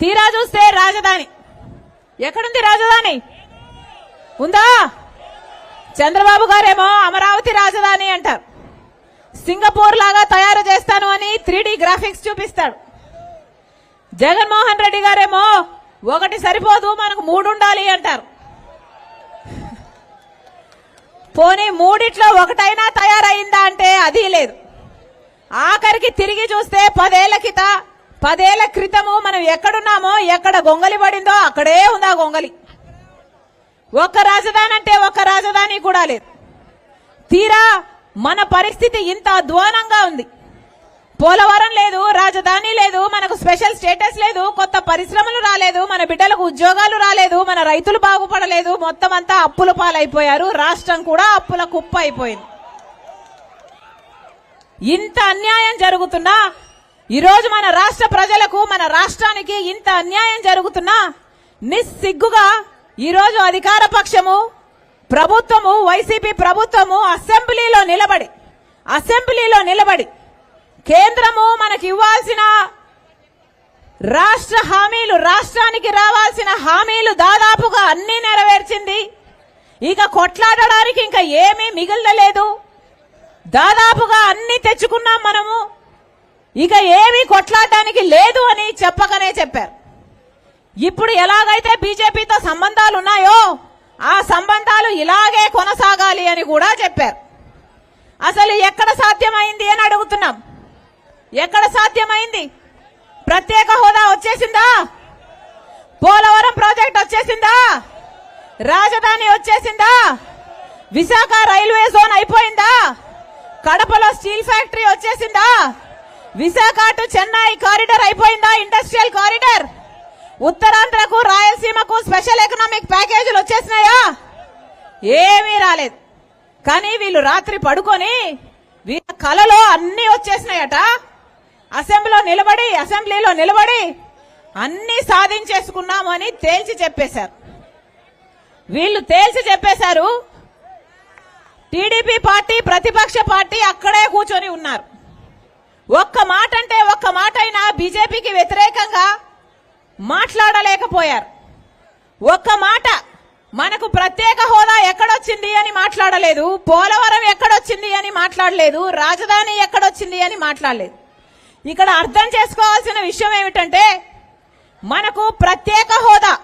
తీరా చూస్తే రాజధాని. ఎక్కడుంది రాజధాని? ఉందా? చంద్రబాబు గారేమో అమరావతి రాజధాని అంటారు. సింగపూర్ లాగా తయారు చేస్తాను అని త్రీ గ్రాఫిక్స్ చూపిస్తాడు. జగన్మోహన్ రెడ్డి గారేమో ఒకటి సరిపోదు మనకు మూడు ఉండాలి అంటారు. పోనీ మూడిట్లో ఒకటైనా తయారైందా అంటే అది లేదు. ఆఖరికి తిరిగి చూస్తే పదేళ్ళ కిత పదేళ్ళ క్రితము మనం ఎక్కడున్నామో ఎక్కడ గొంగలి పడిందో అక్కడే ఉందా గొంగలి. ఒక్క రాజధాని అంటే ఒక్క రాజధాని కూడా లేదు. తీరా మన పరిస్థితి ఇంత అధ్వానంగా ఉంది. పోలవరం లేదు రాజధాని లేదు మనకు స్పెషల్ స్టేటస్ లేదు కొత్త పరిశ్రమలు రాలేదు మన బిడ్డలకు ఉద్యోగాలు రాలేదు మన రైతులు బాగుపడలేదు మొత్తం అంతా అప్పుల పాలైపోయారు రాష్ట్రం కూడా అప్పుల కుప్ప అయిపోయింది ఇంత అన్యాయం జరుగుతున్నా ఈరోజు మన రాష్ట్ర ప్రజలకు మన రాష్ట్రానికి ఇంత అన్యాయం జరుగుతున్నా నిస్సిగ్గుగా ఈరోజు అధికార పక్షము ప్రభుత్వము వైసీపీ ప్రభుత్వము అసెంబ్లీలో నిలబడి అసెంబ్లీలో నిలబడి కేంద్రము మనకి ఇవ్వాల్సిన రాష్ట్ర హామీలు రాష్ట్రానికి రావాల్సిన హామీలు దాదాపుగా అన్ని నెరవేర్చింది. ఇక కొట్లాడడానికి ఇంకా ఏమీ మిగిలలేదు దాదాపుగా అన్ని తెచ్చుకున్నాం మనము. ఇక ఏమీ కొట్లాడటానికి లేదు అని చెప్పకనే చెప్పారు. ఇప్పుడు ఎలాగైతే బీజేపీతో సంబంధాలు ఉన్నాయో ఆ సంబంధాలు ఇలాగే కొనసాగాలి అని కూడా చెప్పారు. అసలు ఎక్కడ సాధ్యమైంది అని అడుగుతున్నాం. ఎక్కడ సాధ్యమైంది? ప్రత్యేక హోదా వచ్చేసిందా? పోలవరం ప్రాజెక్ట్ వచ్చేసిందా? రాజధాని వచ్చేసిందా? విశాఖ రైల్వే జోన్ అయిపోయిందా? కడపలో స్టీల్ ఫ్యాక్టరీ వచ్చేసిందా? విశాఖ టు చెన్నై కారిడార్ అయిపోయిందా? Industrial corridor? ఉత్తరాంధ్రకు రాయలసీమకు స్పెషల్ ఎకనామిక్ ప్యాకేజీలు వచ్చేసినాయా? ఏమీ రాలేదు. కానీ వీళ్ళు రాత్రి పడుకొని వీళ్ళ కలలో అన్ని వచ్చేసినాయట. అసెంబ్లీలో నిలబడి అసెంబ్లీలో నిలబడి అన్ని సాధించేసుకున్నామని తేల్చి చెప్పేశారు. వీళ్ళు తేల్చి చెప్పేశారు టీడీపీ పార్టీ ప్రతిపక్ష పార్టీ అక్కడే కూర్చొని ఉన్నారు. ఒక్క మాట అంటే ఒక్క మాట అయినా బీజేపీకి వ్యతిరేకంగా మాట్లాడలేకపోయారు. ఒక్క మాట మనకు ప్రత్యేక హోదా ఎక్కడొచ్చింది అని మాట్లాడలేదు పోలవరం ఎక్కడొచ్చింది అని మాట్లాడలేదు రాజధాని ఎక్కడొచ్చింది అని మాట్లాడలేదు. ఇక్కడ అర్థం చేసుకోవాల్సిన విషయం ఏమిటంటే మనకు ప్రత్యేక హోదా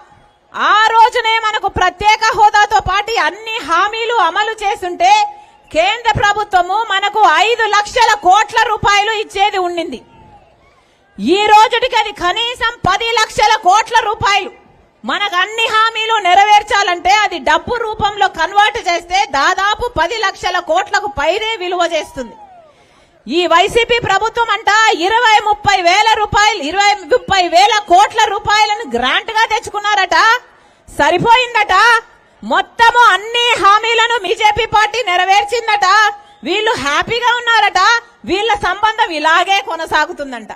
ఆ రోజునే మనకు ప్రత్యేక హోదాతో పాటు అన్ని హామీలు అమలు చేస్తుంటే కేంద్ర ప్రభుత్వము మనకు ఐదు లక్షల కోట్ల రూపాయలు ఇచ్చేది ఉండింది. ఈ రోజుటికి అది కనీసం పది లక్షల కోట్ల రూపాయలు. మనకు అన్ని హామీలు నెరవేర్చాలంటే అది డబ్బు రూపంలో కన్వర్ట్ చేస్తే దాదాపు పది లక్షల కోట్లకు పైనే విలువ చేస్తుంది. ఈ వైసీపీ ప్రభుత్వం అంట ఇరవై ముప్పై వేల రూపాయలు ఇరవై ముప్పై వేల కోట్ల రూపాయలను గ్రాంట్గా తెచ్చుకున్నారట. సరిపోయిందట. మొత్తము అన్ని హామీలను బీజేపీ పార్టీ నెరవేర్చిందట. వీళ్ళు హ్యాపీగా ఉన్నారట. వీళ్ళ సంబంధం ఇలాగే కొనసాగుతుందంట.